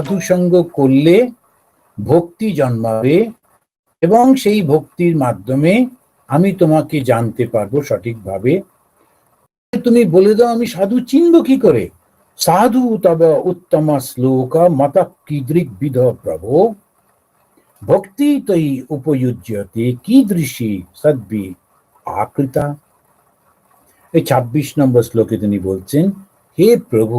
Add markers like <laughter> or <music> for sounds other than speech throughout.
সাধু সঙ্গ করলে ভক্তি জন্মাবে এবং সেই ভক্তির মাধ্যমে আমি তোমাকে জানতে পারব সঠিকভাবে। তুমি বলে দাও, আমি সাধু চিনব কি করে? সাধু তব উত্তম শ্লোক মত কীদৃক বিধ প্রভো। ভক্তি তৈ উপযুজ্যতে কীদৃশী সদ্বি আকৃতা? এই ছাব্বিশ নম্বর শ্লোকে তিনি বলছেন, হে প্রভু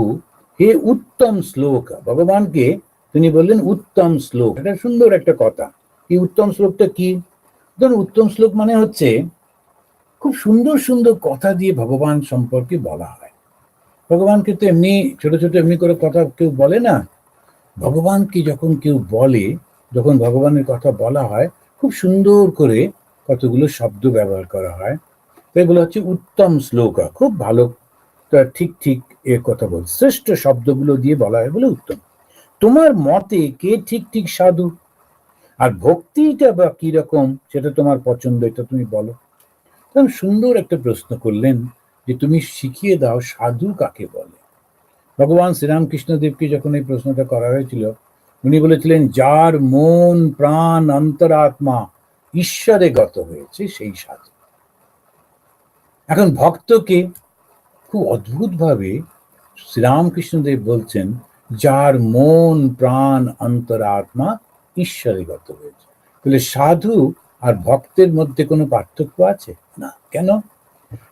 হে উত্তম শ্লোক। ভগবানকে তিনি বললেন, উত্তম শ্লোক। এটা সুন্দর একটা কথা। এই উত্তম শ্লোকটা কি? ধরুন, উত্তম শ্লোক মানে হচ্ছে খুব সুন্দর সুন্দর কথা দিয়ে ভগবান সম্পর্কে বলা হয়। ভগবানকে তো এমনি ছোট ছোট এমনি করে কথা কেউ বলে না। ভগবানকে যখন কেউ বলে, যখন ভগবানের কথা বলা হয়, খুব সুন্দর করে কতগুলো শব্দ ব্যবহার করা হয়। তো এগুলো হচ্ছে উত্তম শ্লোক। খুব ভালো। ঠিক ঠিক এ কথা বল। শ্রেষ্ঠ শব্দগুলো দিয়ে বলা হয় বলে উত্তম। তোমার মতে কে ঠিক ঠিক সাধু? আর ভক্তিটা বা কীরকম সেটা তোমার পছন্দ, এটা তুমি বলো। সুন্দর একটা প্রশ্ন করলেন যে তুমি শিখিয়ে দাও সাধু কাকে বলে। ভগবান শ্রীরামকৃষ্ণদেবকে যখন এই প্রশ্নটা করা হয়েছিল, উনি বলেছিলেন, যার মন, প্রাণ, অন্তরাত্মা ঈশ্বরে গত হয়েছে, সেই সাধু। এখন ভক্তকে খুব অদ্ভুতভাবে শ্রীরামকৃষ্ণদেব বলছেন, যার মন, প্রাণ, অন্তরাত্মা ঈশ্বরে গত হয়েছে তাহলে সাধু আর ভক্তের মধ্যে কোনো পার্থক্য আছে? না। কেন?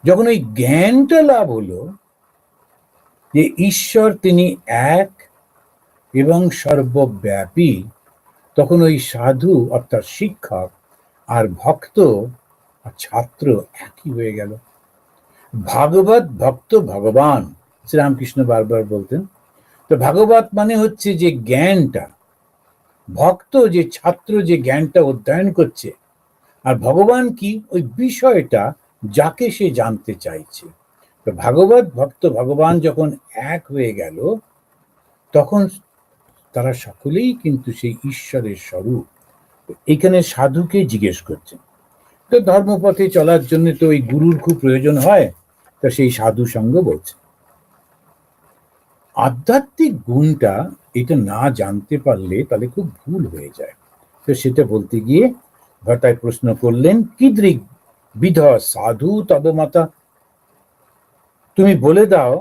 যখন ওই জ্ঞানটা লাভ হলো, যে ঈশ্বর তিনি এক এবং সর্বব্যাপী, তখন ওই সাধু অর্থাৎ শিক্ষক আর ভক্ত আর ছাত্র একই হয়ে গেল। ভাগবত ভক্ত ভগবান। শ্রীরামকৃষ্ণ বারবার বলতেন। তো ভাগবত মানে হচ্ছে যে জ্ঞানটা। ভক্ত যে ছাত্র যে জ্ঞানটা অধ্যয়ন করছে, আর ভগবান কি? ওই বিষয়টা যাকে সে জানতে চাইছে। তো ভাগবত ভক্ত ভগবান যখন এক হয়ে গেল, তখন তারা সকলেই কিন্তু সেই ঈশ্বরের স্বরূপ। এখানে সাধুকে জিজ্ঞেস করছেন, তো ধর্মপথে চলার জন্য তো ওই গুরুর খুব প্রয়োজন হয়? তো সেই সাধু সঙ্গ বলছে আধ্যাত্মিক গুণটা এটা না জানতে পারলে তাহলে খুব ভুল হয়ে যায়। তো সেটা বলতে গিয়ে ভট্টায় প্রশ্ন করলেন কিদ্রিক বিধ সাধু তব মাতা তুমি বলে দাও,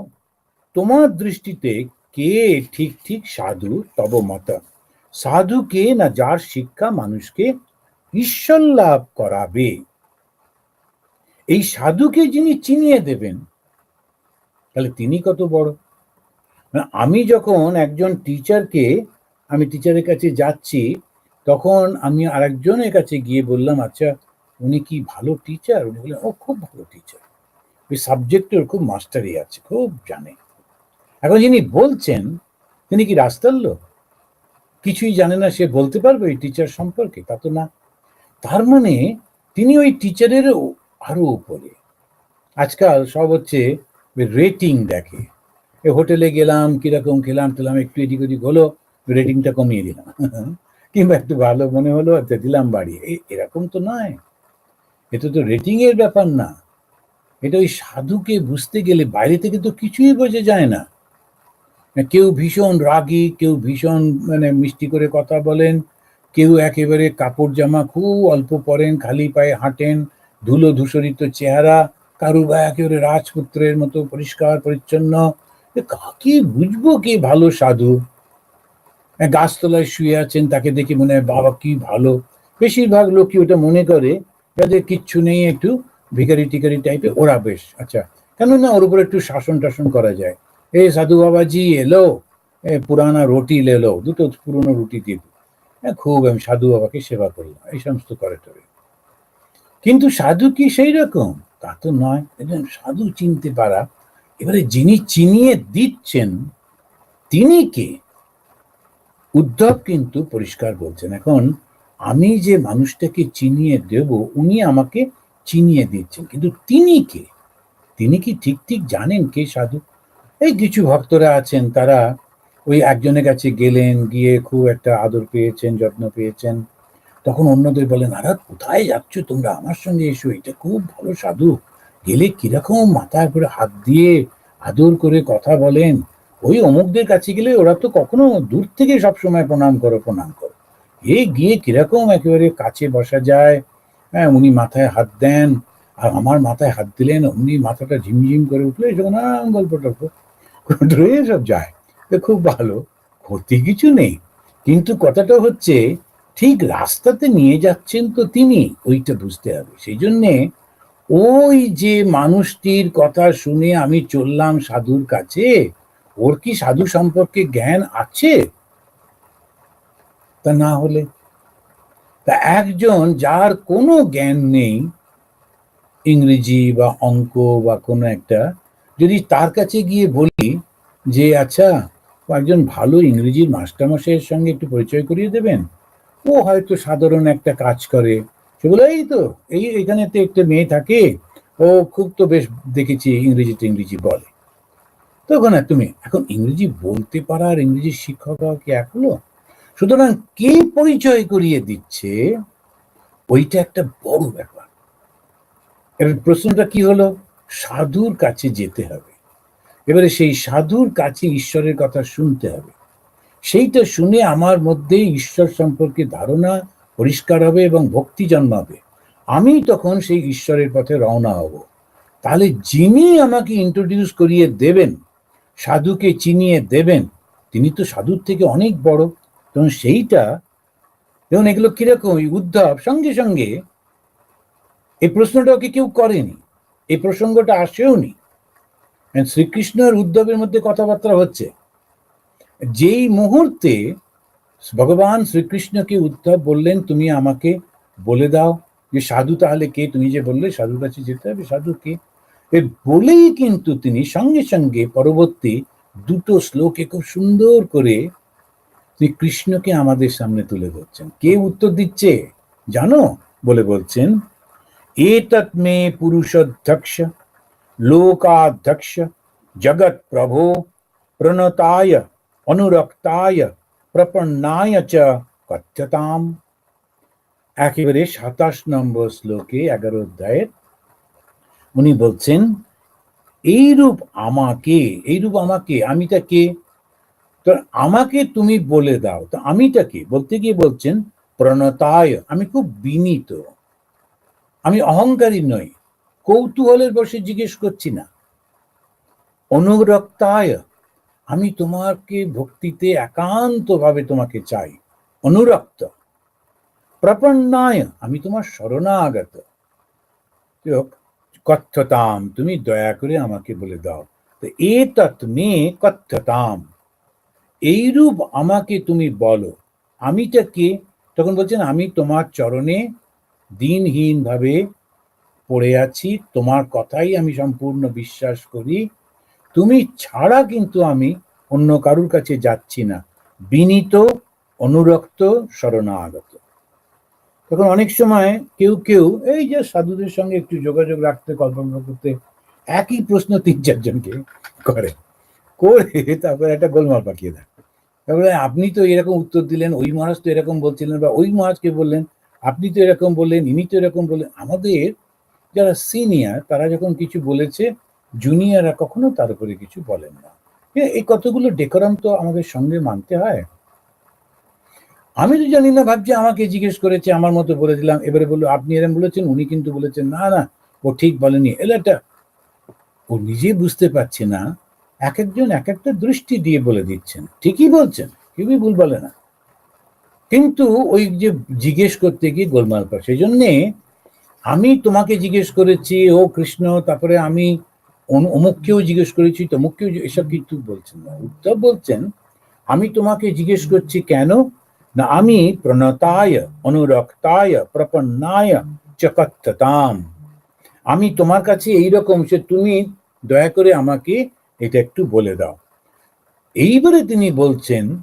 তোমার দৃষ্টিতে কে ঠিক ঠিক সাধু তব মাতা সাধু কে না যার শিক্ষা মানুষকে ঈশ্বর লাভ করাবে? এই সাধুকে যিনি চিনিয়ে দেবেন, তাহলে তিনি কত বড়? মানে আমি যখন একজন টিচারকে আমি টিচারের কাছে যাচ্ছি, তখন আমি আরেকজনের কাছে গিয়ে বললাম আচ্ছা উনি কি ভালো টিচার উনি বললেন, ও খুব ভালো টিচার ওই সাবজেক্টের খুব মাস্টারি আছে, খুব জানে। এখন যিনি বলছেন, তিনি কি রাস্তার লোক? কিছুই জানে না সে বলতে পারবে ওই টিচার সম্পর্কে, তা তো না। তার মানে তিনি ওই টিচারের আরও উপরে। আজকাল সব হচ্ছে রেটিং দেখে। হোটেলে গেলাম, কীরকম খেলাম টেলাম একটু এদিক ওদিক হলো, রেটিংটা কমিয়ে দিলাম। <laughs> কিংবা একটু ভালো মনে হলো একটা দিলাম বাড়ি। এরকম তো নয়। এটা তো রেটিং এর ব্যাপার না। এটা ওই সাধুকে বুঝতে গেলে বাইরে থেকে তো কিছুই বোঝা যায় না। কেউ ভীষণ রাগী, কেউ ভীষণ মানে মিষ্টি করে কথা বলেন, কেউ একেবারে কাপড় জামা খুব অল্প পরেন, খালি পায়ে হাঁটেন, ধুলো ধূসরিত চেহারা কারু বা একেবারে রাজপুত্রের মতো পরিষ্কার, পরিচ্ছন্ন কাকে বুঝব কে ভালো সাধু? গাছতলায় শুয়ে আছেন, তাকে দেখে মনে হয়, বাবা কি ভালো। বেশিরভাগ লোকই ওটা মনে করে যাদের কিচ্ছু নেই একটু ভিকারি টিকারি টাইপের ওরা বেশ। আচ্ছা কেন না ওর উপর একটু শাসন টাসন করা যায়। এ সাধু বাবাজি, এলো। এ পুরানা রুটি লেলো, দুটো পুরনো রুটি দিয়ে হ্যাঁ খুব আমি সাধু বাবাকে সেবা করলাম, এই সমস্ত করে টরে। কিন্তু সাধু কি সেই রকম? তা তো নয়, একজন সাধু চিনতে পারা এবারে যিনি চিনিয়ে দিচ্ছেন, তিনি কে? উদ্ধব কিন্তু পরিষ্কার বলছেন, এখন আমি যে মানুষটাকে চিনিয়ে দেব, উনি আমাকে চিনিয়ে দিচ্ছেন। কিন্তু তিনি কে? তিনি কি ঠিক ঠিক জানেন কে সাধু? এই কিছু ভক্তরা আছেন, তারা ওই একজনের কাছে গেলেন, গিয়ে খুব একটা আদর পেয়েছেন, যত্ন পেয়েছেন। তখন অন্যদের বলেন, আরে কোথায় যাচ্ছ তোমরা? আমার সঙ্গে এসো, এটা খুব ভালো সাধু। গেলে কীরকম মাথায় করে হাত দিয়ে আদর করে কথা বলেন? ওই অমুকদের কাছে গেলে ওরা তো কখনো দূর থেকে সবসময় প্রণাম করো প্রণাম করো। এই গিয়ে কীরকম একেবারে কাছে বসা যায়? হ্যাঁ উনি মাথায় হাত দেন, আর আমার মাথায় হাত দিলেন, উনি মাথাটা ঝিমঝিম করে উঠলে যখন গল্প টল্প সব যায়। তো খুব ভালো, ক্ষতি কিছু নেই। কিন্তু কথাটা হচ্ছে, ঠিক রাস্তাতে নিয়ে যাচ্ছেন তো তিনি, ওইটা বুঝতে হবে। সেই জন্যে ওই যে মানুষটির কথা শুনে আমি চললাম সাধুর কাছে, ওর কি সাধু সম্পর্কে জ্ঞান আছে? তা না হলে? তা একজন যার কোনো জ্ঞান নেই, ইংরেজি বা অঙ্ক বা কোনো একটা, যদি তার কাছে গিয়ে বলি যে আচ্ছা একজন ভালো ইংরেজির মাস্টারমশাইয়ের সঙ্গে একটু পরিচয় করিয়ে দেবেন? ও হয়তো সাধারণ একটা কাজ করে। সে বলে এই তো, এই এখানে তো একটা মেয়ে থাকে, ও খুব তো বেশ দেখেছি ইংরেজিতে ইংরেজি বলে। তখন আর তুমি এখন ইংরেজি বলতে পারার ইংরেজি শিক্ষক কি এক হলো? সুতরাং কে পরিচয় করিয়ে দিচ্ছে? ওইটা একটা বড় ব্যাপার। এবার প্রশ্নটা কি হলো? সাধুর কাছে যেতে হবে। এবারে সেই সাধুর কাছে ঈশ্বরের কথা শুনতে হবে। সেইটা শুনে আমার মধ্যে ঈশ্বর সম্পর্কে ধারণা পরিষ্কার হবে এবং ভক্তি জন্মাবে। আমি তখন সেই ঈশ্বরের পথে রওনা হব। তাহলে যিনি আমাকে ইন্ট্রোডিউস করিয়ে দেবেন, সাধুকে চিনিয়ে দেবেন, তিনি তো সাধুর থেকে অনেক বড়। তখন সেইটা যেমন এগুলো কীরকম উদ্ধব সঙ্গে সঙ্গে এই প্রশ্নটা ওকে কেউ করেনি এই প্রসঙ্গটা আসেও নি শ্রীকৃষ্ণ আর উদ্ধবের মধ্যে কথাবার্তা হচ্ছে। যেই মুহূর্তে ভগবান শ্রীকৃষ্ণকে উদ্ধব বললেন, তুমি আমাকে বলে দাও যে সাধু তাহলে কে? তুমি যে বললে সাধুর কাছে যেতে হবে, সাধু কে? এ বলেই কিন্তু তিনি সঙ্গে সঙ্গে পরবর্তী দুটো শ্লোকে খুব সুন্দর করে তিনি কৃষ্ণকে আমাদের সামনে তুলে ধরছেন। কে উত্তর দিচ্ছে? জানো? বলে বলছেন, এতৎ মে পুরুষাধ্যক্ষ, লোকাধ্যক্ষ, জগৎ প্রভো, প্রণতায়, অনুরক্তায় প্রপন্নায় চ কথ্যতাম। একেবারে সাতাশ নম্বর শ্লোকে এগারো অধ্যায়ের। উনি বলছেন, এইরূপ আমাকে এইরূপ আমাকে, আমিটা কে? তো আমাকে তুমি বলে দাও। তো আমিটা কে? বলতে গিয়ে বলছেন, প্রণতায়, আমি খুব বিনীত। আমি অহংকারী নই। কৌতূহলের বসে জিজ্ঞেস করছি না। অনুরক্তায় আমি তোমাকে ভক্তিতে একান্তভাবে তোমাকে চাই। অনুরক্ত, প্রপন্নায়, আমি তোমার শরণাগত। কথ্যতাম, তুমি দয়া করে আমাকে বলে দাও। তো এ তৎমে কথ্যতাম, এইরূপ আমাকে তুমি বলো। আমিটা কে? তখন বলছেন, আমি তোমার চরণে দিনহীন ভাবে পড়ে আছি, তোমার কথাই আমি সম্পূর্ণ বিশ্বাস করি। তুমি ছাড়া কিন্তু আমি অন্য কারুর কাছে যাচ্ছি না। বিনীত, অনুরক্ত, শরণাগত। তখন অনেক সময় কেউ কেউ, এই যে সাধুদের সঙ্গে একটু যোগাযোগ রাখতে, কল্পনা করতে, একই প্রশ্ন তিন চারজনকে করে। করে তারপরে একটা গোলমাল পাঠিয়ে দেয়। তারপরে আপনি তো এরকম উত্তর দিলেন, ওই মহারাজ তো এরকম বলছিলেন, বা ওই মহারাজকে বললেন, আপনি তো এরকম বললেন, ইনি তো এরকম বললেন। আমাদের যারা সিনিয়র তারা যখন কিছু বলেছে জুনিয়ররা কখনো তার উপরে কিছু বলেন না। এই কতগুলো ডেকোরাম তো আমাদের সঙ্গে মানতে হয়। আমি তো জানি না, ভাবছি আমাকে জিজ্ঞেস করেছে, আমার মতো বলে দিলাম, এবারে বলল, আপনি এরম বলেছেন, উনি কিন্তু বলেছেন, না না, ও ঠিক বলেনি এলাটা ও নিজে বুঝতে পারছে না, এক একজন এক একটা দৃষ্টি দিয়ে বলে দিচ্ছেন। ঠিকই বলছেন, কেউই ভুল বলে না। কিন্তু ওই যে জিজ্ঞেস করতে গিয়ে গোলমাল পা সেই জন্যে আমি তোমাকে জিজ্ঞেস করেছি, ও কৃষ্ণ, তারপরে আমি অমুককেও জিজ্ঞেস করেছি, তমুককেও এসব কিন্তু বলছেন না। উত্তর বলছেন, আমি তোমাকে জিজ্ঞেস করছি কেন? না আমি প্রণতায়, অনুরক্তায়, প্রপন্নায় চকত্ততাম। আমি তোমার কাছে এইরকম সে তুমি দয়া করে আমাকে এটা একটু বলে দাও। এইবারে তিনি বলছেন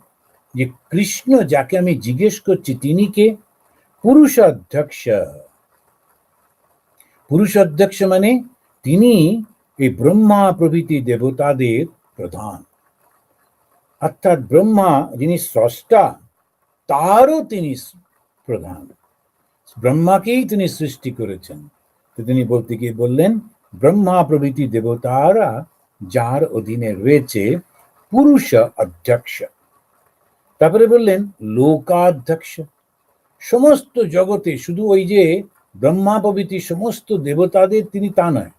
যে, কৃষ্ণ যাকে আমি জিজ্ঞেস করছি তিনি কে? পুরুষ অধ্যক্ষ পুরুষ অধ্যক্ষ মানে তিনি এই ব্রহ্মা প্রভৃতি দেবতাদের প্রধান। অর্থাৎ ব্রহ্মা যিনি স্রষ্টা, তারও তিনি প্রধান। ব্রহ্মাকেই তিনি সৃষ্টি করেছেন। তো তিনি বলতে গিয়ে বললেন, ব্রহ্মা প্রভৃতি দেবতারা যার অধীনে রয়েছে পুরুষ অধ্যক্ষ। তারপরে বললেন, লোকাধ্যক্ষ। সমস্ত জগতে শুধু ওই যে ব্রহ্মা প্রভৃতি সমস্ত দেবতাদের তিনি তা নয়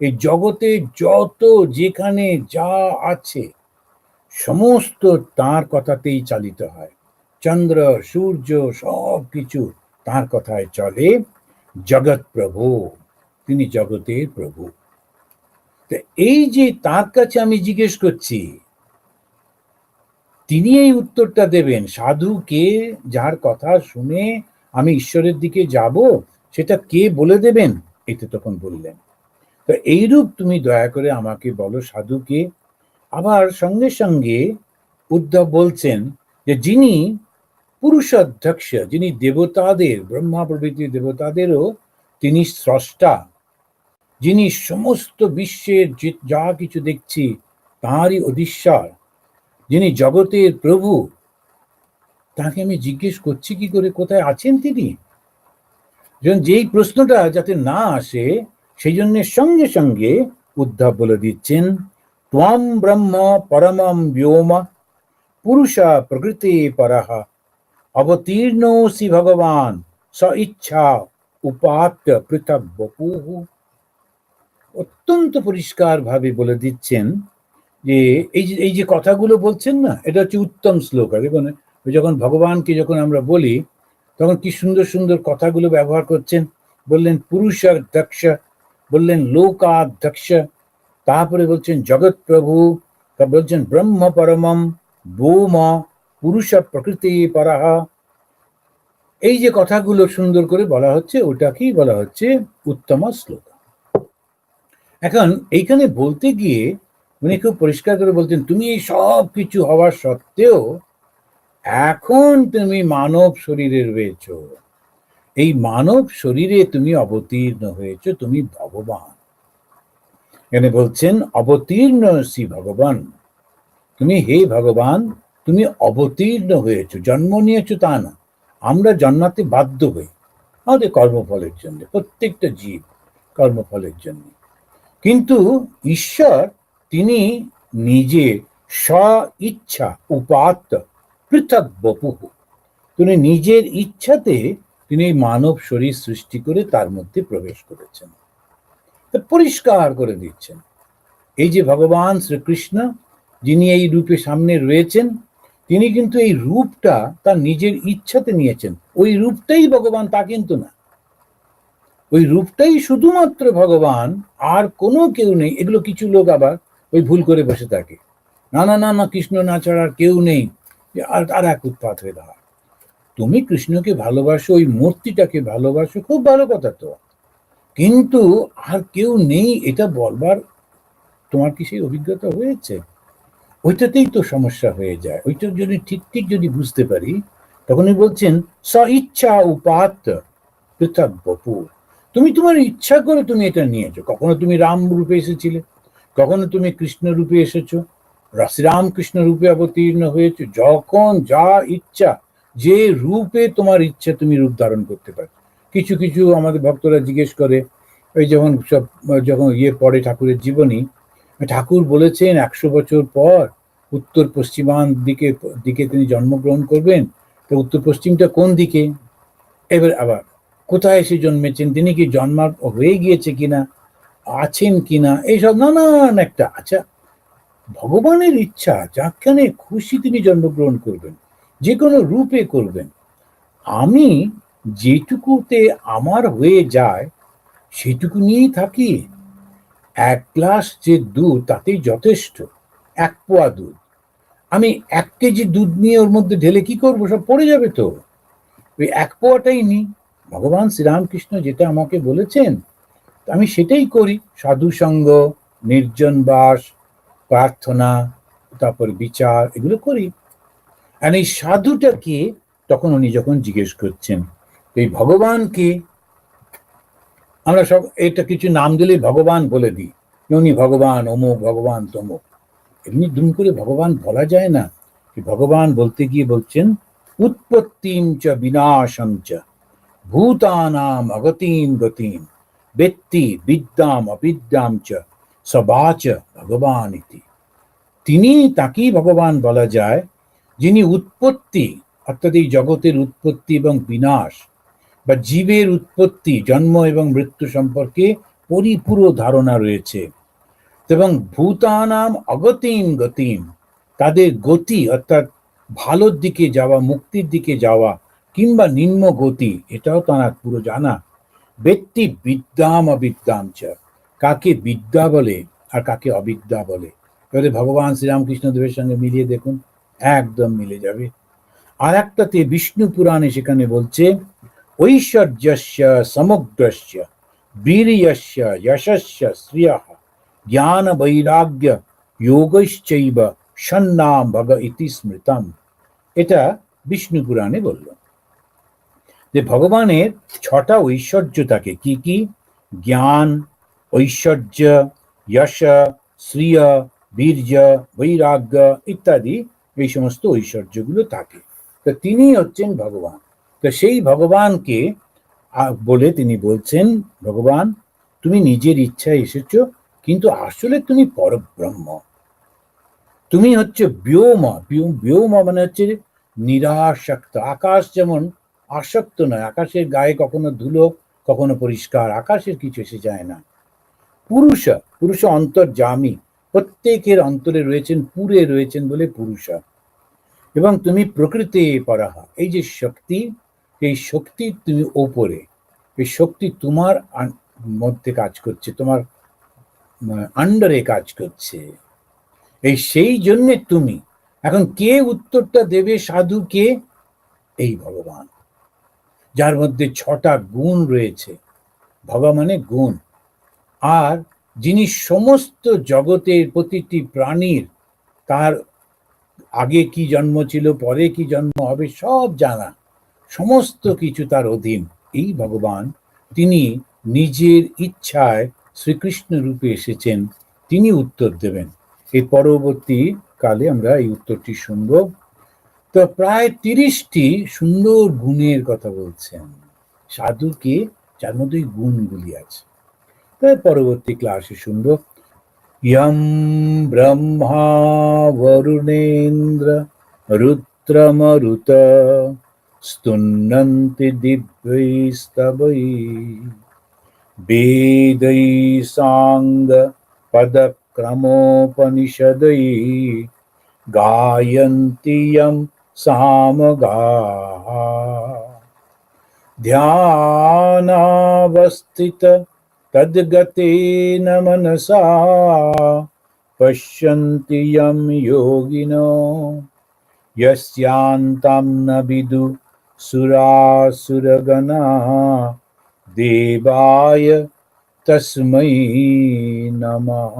এই জগতে যত যেখানে যা আছে, সমস্ত তার কথাতেই চালিত হয়। চন্দ্র, সূর্য সব কিছু তার কথায় চলে। জগৎ প্রভু, তিনি জগতের প্রভু। তো এই যে তার কাছে আমি জিজ্ঞেস করছি, তিনি এই উত্তরটা দেবেন সাধু কে যার কথা শুনে আমি ঈশ্বরের দিকে যাব, সেটা কে বলে দেবেন? এতে তখন বললেন। তো এইরূপ তুমি দয়া করে আমাকে বলো সাধুকে। আবার সঙ্গে সঙ্গে উদ্ধব বলছেন যে, যিনি পুরুষাধ্যক্ষ, যিনি দেবতাদের, ব্রহ্মা প্রভৃতি দেবতাদেরও তিনি স্রষ্টা, যিনি সমস্ত বিশ্বের যে- কিছু দেখছি তাঁরই অধীশ্বর, যিনি জগতের প্রভু, তাকে আমি জিজ্ঞেস করছি কি করে, কোথায় আছেন তিনি? যেই প্রশ্নটা যাতে না আসে সেই জন্য সঙ্গে সঙ্গে উদ্ধব বলে দিচ্ছেন, ত্বম ব্রহ্ম পরমম ব্যোম, পুরুষা প্রকৃতি পরহ অবতীর্ণসি ভগবান, স ইচ্ছা উপাত্য পৃথক বপুহ অত্যন্ত পরিষ্কার ভাবে বলে দিচ্ছেন যে, এই যে এই যে কথাগুলো বলছেন না, এটা হচ্ছে উত্তম শ্লোক। আর দেখুন যখন ভগবানকে যখন আমরা বলি, তখন কি সুন্দর সুন্দর কথাগুলো ব্যবহার করছেন, বললেন পুরুষাধ্যক্ষ বললেন, লোকাধ্যক্ষ। তারপরে বলছেন, জগৎ প্রভু। বলছেন, ব্রহ্ম পরমম বোম পুরুষ প্রকৃতি পরাহা। এই যে কথাগুলো সুন্দর করে বলা হচ্ছে, ওটাকেই বলা হচ্ছে উত্তম শ্লোক। এখন এইখানে বলতে গিয়ে উনি খুব পরিষ্কার করে বলছেন, তুমি এই সব কিছু হওয়ার সত্ত্বেও এখন তুমি মানব শরীরে রয়েছ। এই মানব শরীরে তুমি অবতীর্ণ হয়েছ, তুমি ভগবান। এখানে বলছেন, অবতীর্ণ শ্রী ভগবান। তুমি হে ভগবান, তুমি অবতীর্ণ হয়েছ, জন্ম নিয়েছ তা না। আমরা জন্মাতে বাধ্য হই। আমাদের কর্মফলের জন্য, প্রত্যেকটা জীব কর্মফলের জন্য। কিন্তু ঈশ্বর, তিনি নিজে স্ব ইচ্ছা উপাত্ত পৃথক বপুহু। তিনি নিজের ইচ্ছাতে তিনি এই মানব শরীর সৃষ্টি করে তার মধ্যে প্রবেশ করেছেন। পরিষ্কার করে দিচ্ছেন। এই যে ভগবান শ্রীকৃষ্ণ, যিনি এই রূপে সামনে রয়েছেন, তিনি কিন্তু এই রূপটা তার নিজের ইচ্ছাতে নিয়েছেন। ওই রূপটাই ভগবান তা কিন্তু না। ওই রূপটাই শুধুমাত্র ভগবান, আর কোনো কেউ নেই। এগুলো কিছু লোক আবার ওই ভুল করে বসে থাকে। না না না না, কৃষ্ণ না ছাড়া আর কেউ নেই। আর এক উৎপাত হয়ে দাঁড়ায়। তুমি কৃষ্ণকে ভালোবাসো, ওই মূর্তিটাকে ভালোবাসো, খুব ভালো কথা তো। কিন্তু আর কেউ নেই, এটা বলবার তোমার কি সেই অভিজ্ঞতা হয়েছে? ওইটাতেই তো সমস্যা হয়ে যায়। ওইটার যদি ঠিক ঠিক যদি বুঝতে পারি তখনই বলছেন, স ইচ্ছা উপাত্ত পৃথক বপু। তুমি তোমার ইচ্ছা করে তুমি এটা নিয়েছো। কখনো তুমি রাম রূপে এসেছিলে, কখনো তুমি কৃষ্ণ রূপে এসেছ। শ্রীরামকৃষ্ণ রূপে অবতীর্ণ হয়েছে। যখন যা ইচ্ছা যে রূপে তোমার ইচ্ছা তুমি রূপ ধারণ করতে পারো। কিছু কিছু আমাদের ভক্তরা জিজ্ঞেস করে, ওই যখন সব, যখন ইয়ে পড়ে ঠাকুরের জীবনী, ঠাকুর বলেছেন, একশো বছর পর উত্তর পশ্চিমান দিকে দিকে তিনি জন্মগ্রহণ করবেন, তো উত্তর পশ্চিমটা কোন দিকে? এবার আবার, কোথায় এসে জন্মেছেন? তিনি কি জন্মা হয়ে গিয়েছে কিনা? আছেন কিনা? এইসব নানান একটা আচ্ছা ভগবানের ইচ্ছা যাখানে খুশি তিনি জন্মগ্রহণ করবেন। যে কোনো রূপে করবেন। আমি যেটুকুতে আমার হয়ে যায়, সেটুকু নিয়েই থাকি। এক গ্লাস যে দুধ তাতেই যথেষ্ট। এক পোয়া দুধ। আমি এক কেজি দুধ নিয়ে ওর মধ্যে ঢেলে কি করব? সব পড়ে যাবে তো। ওই এক পোয়াটাই নিই ভগবান শ্রীরামকৃষ্ণ যেটা আমাকে বলেছেন আমি সেটাই করি। সাধু সঙ্গ, নির্জন বাস, প্রার্থনা, তারপর বিচার, এগুলো করি। আর এই সাধুটা কে তখন উনি যখন জিজ্ঞেস করছেন, এই ভগবানকে? আমরা সব, এটা কিছু নাম দিলে ভগবান বলে দিই। উনি ভগবান, অমুক, ভগবান, তমুক। এমনি দুম করে ভগবান বলা যায় না। ভগবান বলতে গিয়ে বলছেন, উৎপত্তিম চ বিনাশম চ, ভূতানাম অগতিম গতিম, ব্যক্তি বিদ্যাম অবিদ্যাম চ সবাচ ভগবান ইতি। তিনি তাকেই ভগবান বলা যায়। যিনি উৎপত্তি, অর্থাৎ এই জগতের উৎপত্তি এবং বিনাশ, বা জীবের উৎপত্তি, জন্ম এবং মৃত্যু সম্পর্কে পরিপূর্ণ ধারণা রয়েছে। এবং ভূতানাম অগতিম গতিম, তাদের গতি, অর্থাৎ ভালোর দিকে যাওয়া, মুক্তির দিকে যাওয়া, কিংবা নিম্ন গতি, এটাও তারা পুরো জানা। ব্যক্তি বিদ্যাম অবিদ্যাম কাকে বিদ্যা বলে আর কাকে অবিদ্যা বলে। এবারে ভগবান শ্রীরামকৃষ্ণ দেবের সঙ্গে মিলিয়ে দেখুন। একদম মিলে যাবে। আর একটাতে বিষ্ণু পুরাণে সেখানে বলছে, ঐশ্বর্যস্য সমগ্রস্য, বীর্যস্য, যশস্য, শ্রিয় জ্ঞান বৈরাগ্য যোগশ্চৈব সন্নাম ভগ ইতি স্মৃতম। এটা বিষ্ণু পুরাণে বলল। যে ভগবানের ছটা ঐশ্বর্য থাকে কি কি? জ্ঞান, ঐশ্বর্য, যশ, শ্রিয়, বীর্য, বৈরাগ্য ইত্যাদি এই সমস্ত ঐশ্বর্যগুলো থাকে। তো তিনি হচ্ছেন ভগবান। তো সেই ভগবানকে বলে তিনি বলছেন, ভগবান, তুমি নিজের ইচ্ছায় এসেছ, কিন্তু আসলে তুমি পরব্রহ্ম। তুমি হচ্ছে ব্যোমা, ব্যোম মানে হচ্ছে নিরাসক্ত। আকাশ যেমন আসক্ত নয়, আকাশের গায়ে কখনো ধুলো, কখনো পরিষ্কার, আকাশের কিছু এসে যায় না। পুরুষ পুরুষ অন্তর্জামী প্রত্যেকের অন্তরে রয়েছেন, পুরে রয়েছেন বলে পুরুষ এবং তুমি প্রকৃতি পরাহা, এই যে শক্তি, এই শক্তি তুমি ওপরে, এই শক্তি তোমার মধ্যে কাজ করছে, তোমার আন্ডারে কাজ করছে। এই সেই জন্যে তুমি, এখন কে উত্তরটা দেবে সাধু কে এই ভগবান, যার মধ্যে ছটা গুণ রয়েছে। ভগবানে গুণ। আর যিনি সমস্ত জগতের প্রতিটি প্রাণীর তার আগে কি জন্ম ছিল, পরে কি জন্ম হবে, সব জানা। সমস্ত কিছু তার অধীন। এই ভগবান তিনি নিজের ইচ্ছায় শ্রীকৃষ্ণ রূপে এসেছেন, তিনি উত্তর দেবেন। এই পরবর্তী কালে আমরা এই উত্তরটি শুনব। তো প্রায় তিরিশটি সুন্দর গুণের কথা বলছেন। সাধুকে যার মধ্যে গুণগুলি আছে তাই পরবর্তী ক্লাসে শুনব ইয়ম ব্রহ্মা বরুণেন্দ্র রুদ্রমরুত स्तुन्नन्ति दिव्यैस्तवै वेदै साङ्गपदक्रमोपनिषदै गायन्ति यं सामगाः ध्यानावस्थित તદગતિન મનસા પશ્યંતિ યમ યોગિનો યસ્યાંતમ ન વિદુ સુરાસુરગણા દેવાય તસ્મૈ નમઃ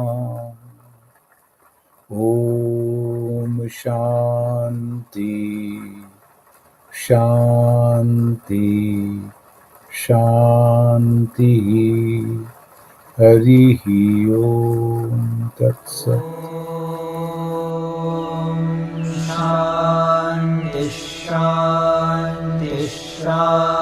ઓમ શાંતિ શાંતિ शान्तिः हरिः ॐ तत्सत् शान्ति शान्ति शान्ति